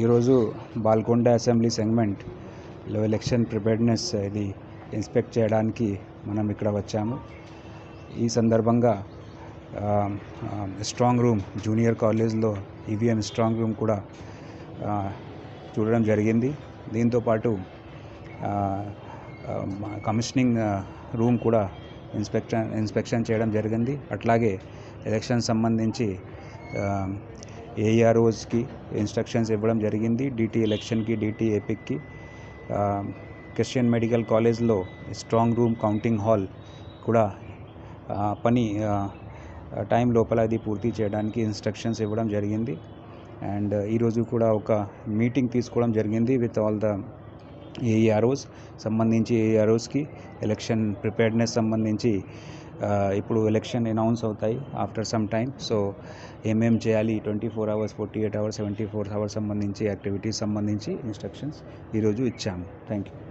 ఈరోజు బాల్కొండ అసెంబ్లీ సెగ్మెంట్లో election preparedness ఇది ఇన్స్పెక్ట్ చేయడానికి మనం ఇక్కడ వచ్చాము. ఈ సందర్భంగా స్ట్రాంగ్ రూమ్ జూనియర్ కాలేజ్లో ఈవీఎం స్ట్రాంగ్ రూమ్ కూడా చూడడం జరిగింది. దీంతోపాటు కమిషనింగ్ రూమ్ కూడా ఇన్స్పెక్షన్ ఇన్స్పెక్షన్ చేయడం జరిగింది. అట్లాగే ఎలక్షన్ సంబంధించి ఏఆర్ఓస్కి ఇన్స్ట్రక్షన్స్ ఇవ్వడం జరిగింది డిటి ఎలక్షన్కి డిటి ఏపిక్కి క్రిస్టియన్ మెడికల్ కాలేజ్లో స్ట్రాంగ్ రూమ్ కౌంటింగ్ హాల్ కూడా పని టైం లోపల అది పూర్తి చేయడానికి ఇన్స్ట్రక్షన్స్ ఇవ్వడం జరిగింది. అండ్ ఈరోజు కూడా ఒక మీటింగ్ తీసుకోవడం జరిగింది విత్ ఆల్ ద ఏఈఆర్ఓస్ సంబంధించి ఏఈఆర్ఓస్కి ఎలక్షన్ ప్రిపేర్డ్నెస్ సంబంధించి ఇప్పుడు ఎలక్షన్ అనౌన్స్ అవుతాయి ఆఫ్టర్ సమ్ టైమ్ సో ఏమేం చేయాలి? Twenty four hours forty eight hours seventy four hours సంబంధించి యాక్టివిటీస్ సంబంధించి ఇన్స్ట్రక్షన్స్ ఈరోజు ఇచ్చాము. Thank you